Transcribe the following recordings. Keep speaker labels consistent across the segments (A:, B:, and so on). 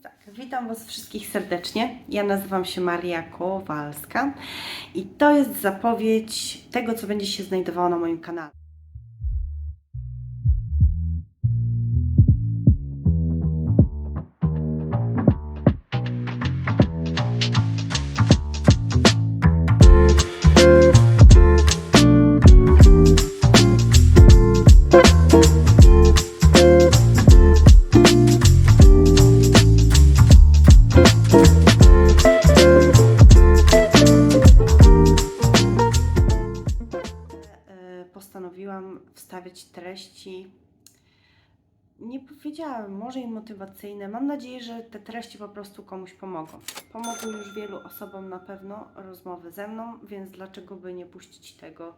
A: Tak, witam Was wszystkich serdecznie. Ja nazywam się Maria Kowalska i to jest zapowiedź tego, co będzie się znajdowało na moim kanale. Powiedziałam, może i motywacyjne. Mam nadzieję, że te treści po prostu komuś pomogą. Pomogły już wielu osobom na pewno rozmowy ze mną, więc dlaczego by nie puścić tego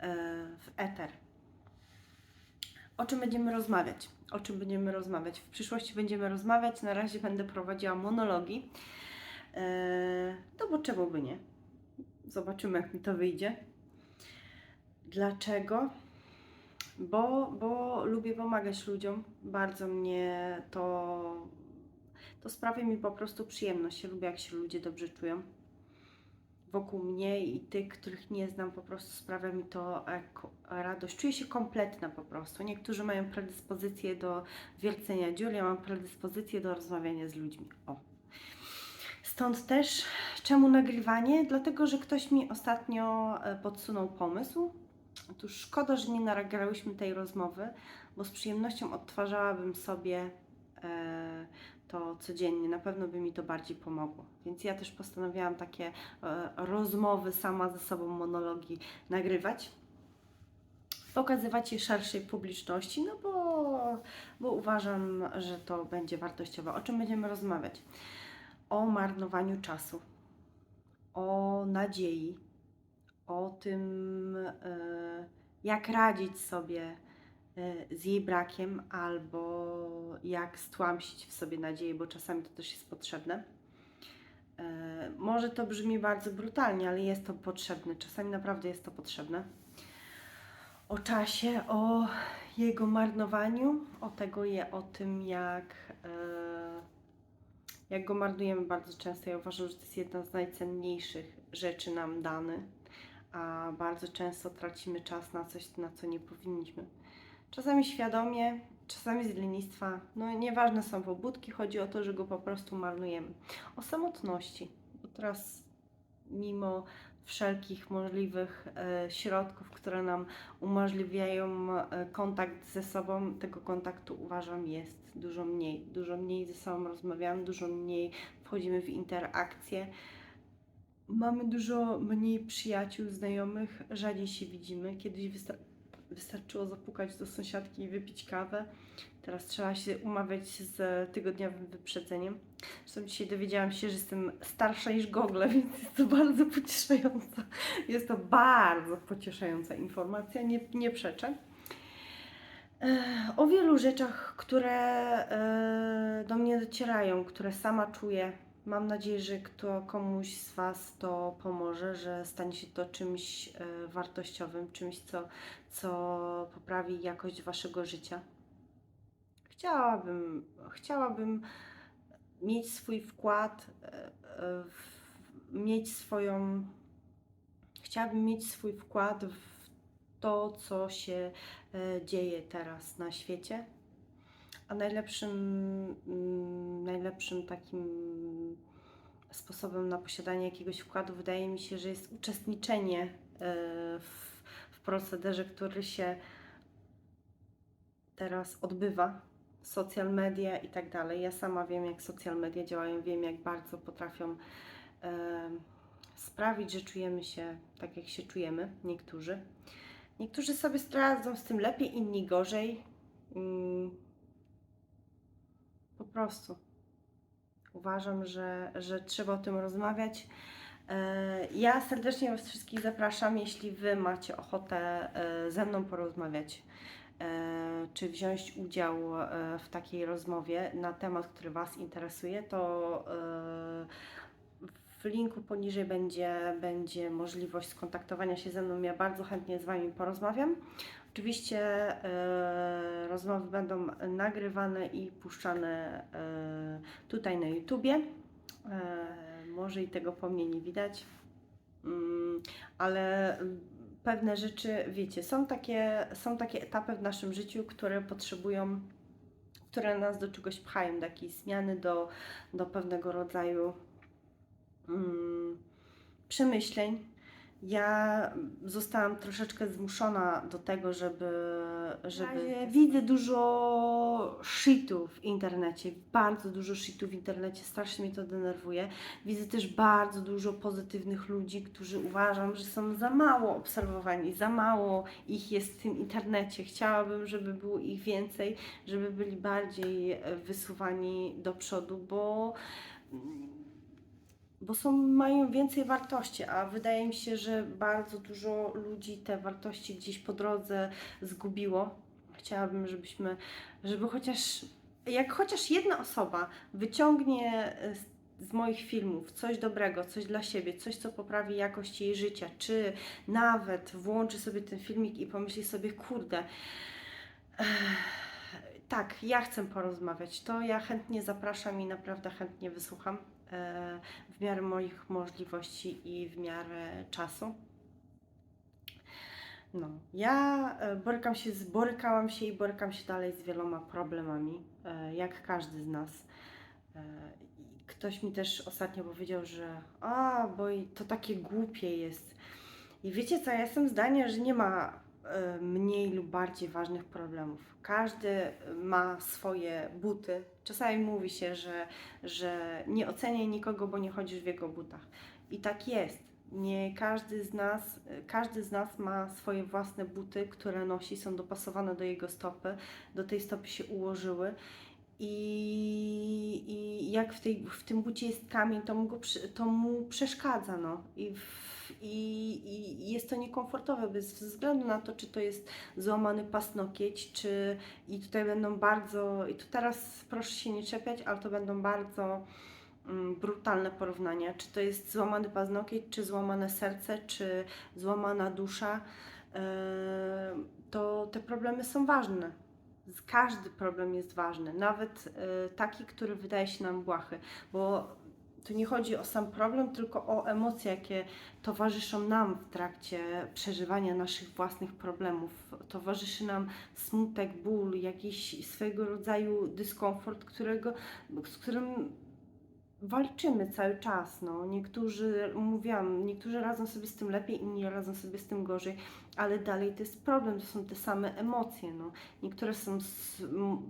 A: e, w eter? O czym będziemy rozmawiać? O czym będziemy rozmawiać? W przyszłości będziemy rozmawiać. Na razie będę prowadziła monologi. E, No bo czemu by nie? Zobaczymy, jak mi to wyjdzie. Dlaczego? Bo, bo lubię pomagać ludziom. Bardzo mnie to, to sprawia mi po prostu przyjemność. Lubię, jak się ludzie dobrze czują. Wokół mnie i tych, których nie znam, po prostu sprawia mi to jako radość. Czuję się kompletna po prostu. Niektórzy mają predyspozycję do wiercenia dziur, ja mam predyspozycję do rozmawiania z ludźmi. O. Stąd też czemu nagrywanie? Dlatego, że ktoś mi ostatnio e, podsunął pomysł. Otóż szkoda, że nie nagrałyśmy tej rozmowy, bo z przyjemnością odtwarzałabym sobie e, to codziennie. Na pewno by mi to bardziej pomogło. Więc ja też postanowiłam takie e, rozmowy sama ze sobą, monologi nagrywać. Pokazywać je szerszej publiczności, no bo, bo uważam, że to będzie wartościowe. O czym będziemy rozmawiać? O marnowaniu czasu, o nadziei, o tym, e, jak radzić sobie e, z jej brakiem, albo jak stłamsić w sobie nadzieję, bo czasami to też jest potrzebne. E, Może to brzmi bardzo brutalnie, ale jest to potrzebne. Czasami naprawdę jest to potrzebne. O czasie, o jego marnowaniu, o tego je, o tym, jak, jak go marnujemy bardzo często. Ja uważam, że to jest jedna z najcenniejszych rzeczy nam dany a bardzo często tracimy czas na coś, na co nie powinniśmy. Czasami świadomie, czasami z lenistwa. No nieważne są pobudki, chodzi o to, że go po prostu marnujemy. O samotności, bo teraz mimo wszelkich możliwych e, środków, które nam umożliwiają e, kontakt ze sobą, tego kontaktu uważam jest dużo mniej. Dużo mniej ze sobą rozmawiamy, dużo mniej wchodzimy w interakcje mamy dużo mniej przyjaciół, znajomych, rzadziej się widzimy. Kiedyś wysta- wystarczyło zapukać do sąsiadki i wypić kawę. Teraz trzeba się umawiać z tygodniowym wyprzedzeniem. Zresztą dzisiaj dowiedziałam się, że jestem starsza niż Google, więc jest to bardzo pocieszająca. Jest to bardzo pocieszająca informacja, nie, nie przeczę. E, O wielu rzeczach, które e, do mnie docierają, które sama czuję, Mam nadzieję, że kto, komuś z Was to pomoże, że stanie się to czymś e, wartościowym, czymś, co, co poprawi jakość Waszego życia. Chciałabym, chciałabym mieć swój wkład, e, e, mieć swoją. Chciałabym mieć swój wkład w to, co się dzieje teraz na świecie. A najlepszym, mm, najlepszym takim sposobem na posiadanie jakiegoś wkładu wydaje mi się, że jest uczestniczenie e, w, w procederze, który się teraz odbywa. Social media i tak dalej. Ja sama wiem, jak social media działają, wiem, jak bardzo potrafią e, sprawić, że czujemy się tak, jak się czujemy. Niektórzy. Niektórzy sobie radzą z tym lepiej, inni gorzej. Mm, po prostu. Uważam, że, że trzeba o tym rozmawiać. E, Ja serdecznie Was wszystkich zapraszam, jeśli Wy macie ochotę e, ze mną porozmawiać, e, czy wziąć udział w takiej rozmowie na temat, który Was interesuje, to w linku poniżej będzie, będzie możliwość skontaktowania się ze mną. Ja bardzo chętnie z Wami porozmawiam. Oczywiście e, rozmowy będą nagrywane i puszczane e, tutaj na YouTubie. E, może i tego po mnie nie widać, Mm, ale mm, pewne rzeczy, wiecie, są takie, są takie etapy w naszym życiu, które potrzebują, które nas do czegoś pchają, do jakiejś zmiany, do, do pewnego rodzaju mm, przemyśleń. Ja zostałam troszeczkę zmuszona do tego, żeby. żeby... Widzę dużo shitu w internecie, bardzo dużo shitu w internecie, strasznie mnie to denerwuje. Widzę też bardzo dużo pozytywnych ludzi, którzy uważam, że są za mało obserwowani, za mało ich jest w tym internecie. Chciałabym, żeby było ich więcej, żeby byli bardziej e, wysuwani do przodu, bo bo są, mają więcej wartości, a wydaje mi się, że bardzo dużo ludzi te wartości gdzieś po drodze zgubiło. Chciałabym, żebyśmy, żeby chociaż, jak chociaż jedna osoba wyciągnie z, z moich filmów coś dobrego, coś dla siebie, coś, co poprawi jakość jej życia, czy nawet włączy sobie ten filmik i pomyśli sobie, kurde, eh, tak, ja chcę porozmawiać, to ja chętnie zapraszam i naprawdę chętnie wysłucham e, w miarę moich możliwości i w miarę czasu. No, ja e, borykam się, borykałam się i borykam się dalej z wieloma problemami, e, jak każdy z nas. E, Ktoś mi też ostatnio powiedział, że a, bo to takie głupie jest. I wiecie co, ja jestem zdania, że nie ma e, mniej lub bardziej ważnych problemów. Każdy ma swoje buty. Czasami mówi się, że, że nie oceniaj nikogo, bo nie chodzisz w jego butach. I tak jest. Nie każdy z nas, każdy z nas ma swoje własne buty, które nosi, są dopasowane do jego stopy, do tej stopy się ułożyły. I, i jak w, tej, w tym bucie jest kamień, to mu, go, to mu przeszkadza. No. I, w, i, I jest to niekomfortowe bez względu na to, czy to jest złamany pasnokieć, czy i tutaj będą bardzo, i tu teraz proszę się nie czepiać, ale to będą bardzo mm, brutalne porównania, czy to jest złamany paznokieć, czy złamane serce, czy złamana dusza, Eee, to te problemy są ważne. Każdy problem jest ważny, nawet e, taki, który wydaje się nam błahy, bo tu nie chodzi o sam problem, tylko o emocje, jakie towarzyszą nam w trakcie przeżywania naszych własnych problemów. Towarzyszy nam smutek, ból, jakiś swego rodzaju dyskomfort, którego, z którym walczymy cały czas. No. Niektórzy, mówiłam, niektórzy radzą sobie z tym lepiej, inni radzą sobie z tym gorzej, ale dalej to jest problem, to są te same emocje. No. Niektóre są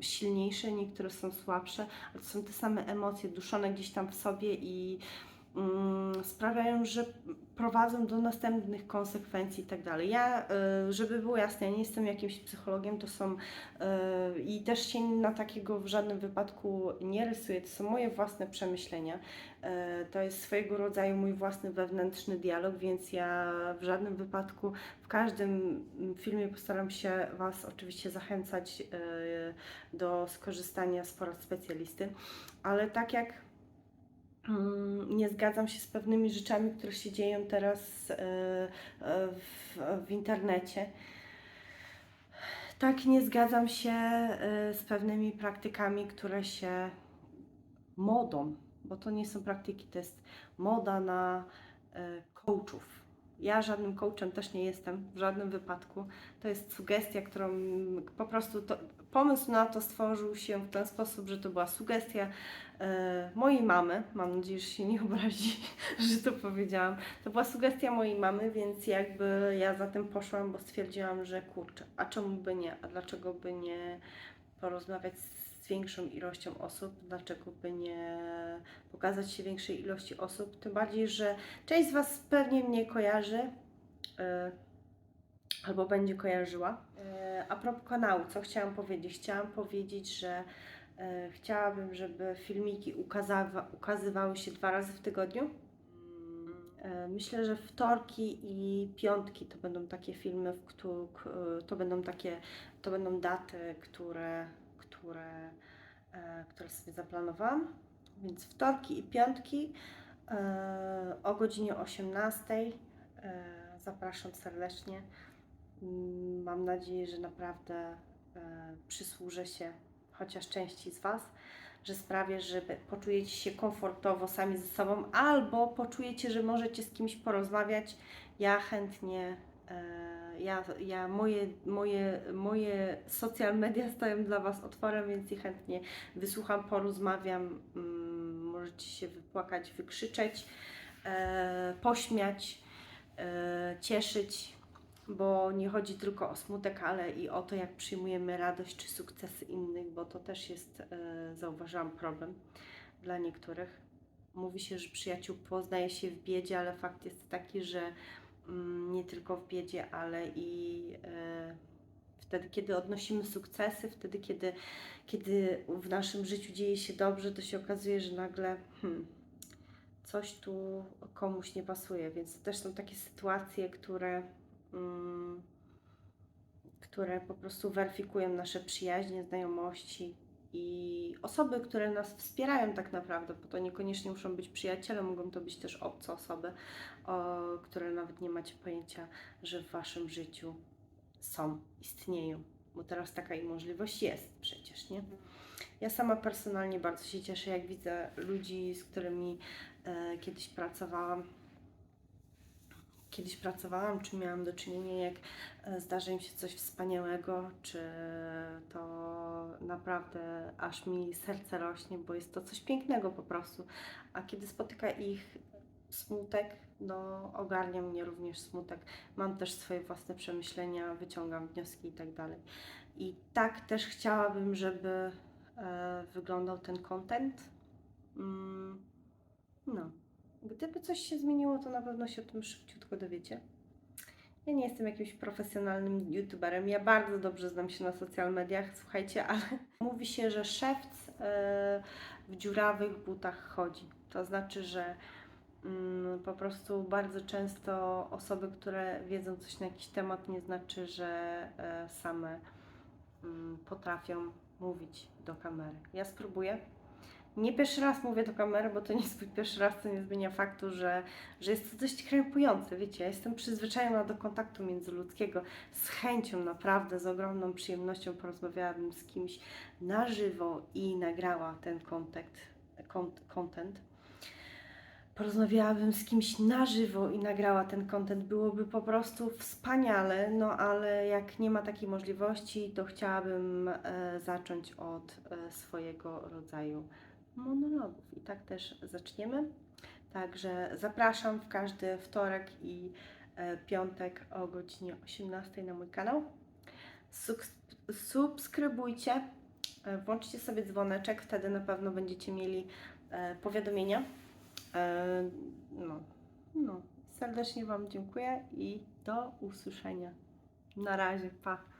A: silniejsze, niektóre są słabsze, ale to są te same emocje duszone gdzieś tam w sobie i sprawiają, że prowadzą do następnych konsekwencji i tak dalej. Ja, y, żeby było jasne, ja nie jestem jakimś psychologiem, to są y, i też się na takiego w żadnym wypadku nie rysuję, to są moje własne przemyślenia. Y, To jest swojego rodzaju mój własny wewnętrzny dialog, więc ja w żadnym wypadku w każdym filmie postaram się Was oczywiście zachęcać do skorzystania z porad specjalisty, ale tak jak mm, nie zgadzam się z pewnymi rzeczami, które się dzieją teraz y, y, w, w internecie. Tak nie zgadzam się y, z pewnymi praktykami, które się modą, bo to nie są praktyki, to jest moda na coachów. Ja żadnym coachem też nie jestem, w żadnym wypadku. To jest sugestia, którą po prostu to, pomysł na to stworzył się w ten sposób, że to była sugestia e, mojej mamy. Mam nadzieję, że się nie obrazi, że to powiedziałam. To była sugestia mojej mamy, więc jakby ja za tym poszłam, bo stwierdziłam, że kurczę, a czemu by nie? A dlaczego by nie porozmawiać z większą ilością osób? Dlaczego by nie pokazać się większej ilości osób? Tym bardziej, że część z Was pewnie mnie kojarzy. e, albo będzie kojarzyła. E, A propos kanału, co chciałam powiedzieć? Chciałam powiedzieć, że e, chciałabym, żeby filmiki ukazywały się dwa razy w tygodniu. Myślę, że wtorki i piątki to będą takie filmy, w któ- k- to będą takie, to będą daty, które, które, e, które sobie zaplanowałam. Więc wtorki i piątki e, o godzinie 18. e, Zapraszam serdecznie. Mm, Mam nadzieję, że naprawdę przysłużę się chociaż części z Was. że sprawię, że poczujecie się komfortowo sami ze sobą, albo poczujecie, że możecie z kimś porozmawiać. Ja chętnie, e, ja, ja moje, moje, moje social media stoją dla Was otworem, więc je chętnie wysłucham, porozmawiam. Mm, możecie się wypłakać, wykrzyczeć, e, pośmiać, e, cieszyć bo nie chodzi tylko o smutek, ale i o to, jak przyjmujemy radość czy sukcesy innych, bo to też jest, e, zauważyłam, problem dla niektórych. Mówi się, że przyjaciół poznaje się w biedzie, ale fakt jest taki, że nie tylko w biedzie, ale i e, wtedy, kiedy odnosimy sukcesy, wtedy, kiedy, kiedy w naszym życiu dzieje się dobrze, to się okazuje, że nagle hmm, coś tu komuś nie pasuje, więc też są takie sytuacje, które mm, które po prostu weryfikują nasze przyjaźnie, znajomości i osoby, które nas wspierają tak naprawdę, bo to niekoniecznie muszą być przyjaciele, mogą to być też obce osoby, o, które nawet nie macie pojęcia, że w waszym życiu są, istnieją, bo teraz taka i możliwość jest przecież, nie? Ja sama personalnie bardzo się cieszę, jak widzę ludzi, z którymi e, kiedyś pracowałam, kiedyś pracowałam, czy miałam do czynienia, jak e, zdarzy im się coś wspaniałego, czy to naprawdę aż mi serce rośnie, bo jest to coś pięknego po prostu. A kiedy spotyka ich smutek, no ogarnia mnie również smutek. Mam też swoje własne przemyślenia, wyciągam wnioski i tak dalej. I tak też chciałabym, żeby e, wyglądał ten content. Mm, no. Gdyby coś się zmieniło, to na pewno się o tym szybciutko dowiecie. Ja nie jestem jakimś profesjonalnym youtuberem. Ja bardzo dobrze znam się na social mediach, słuchajcie, ale mówi się, że szewc e, w dziurawych butach chodzi. To znaczy, że mm, po prostu bardzo często osoby, które wiedzą coś na jakiś temat, nie znaczy, że e, same mm, potrafią mówić do kamery. Ja spróbuję. Nie pierwszy raz mówię do kamery, bo to nie jest mój pierwszy raz, co nie zmienia faktu, że, że jest to dość krępujące. Wiecie, ja jestem przyzwyczajona do kontaktu międzyludzkiego. Z chęcią, naprawdę, z ogromną przyjemnością porozmawiałabym z kimś na żywo i nagrała ten kontakt, kont- content. Porozmawiałabym z kimś na żywo i nagrała ten content. Byłoby po prostu wspaniale, no ale jak nie ma takiej możliwości, to chciałabym e, zacząć od e, swojego rodzaju monologów. I tak też zaczniemy. Także zapraszam w każdy wtorek i e, piątek o godzinie 18 na mój kanał. Subskrybujcie, e, włączcie sobie dzwoneczek, wtedy na pewno będziecie mieli e, powiadomienia. No, no, serdecznie Wam dziękuję i do usłyszenia. Na razie, pa.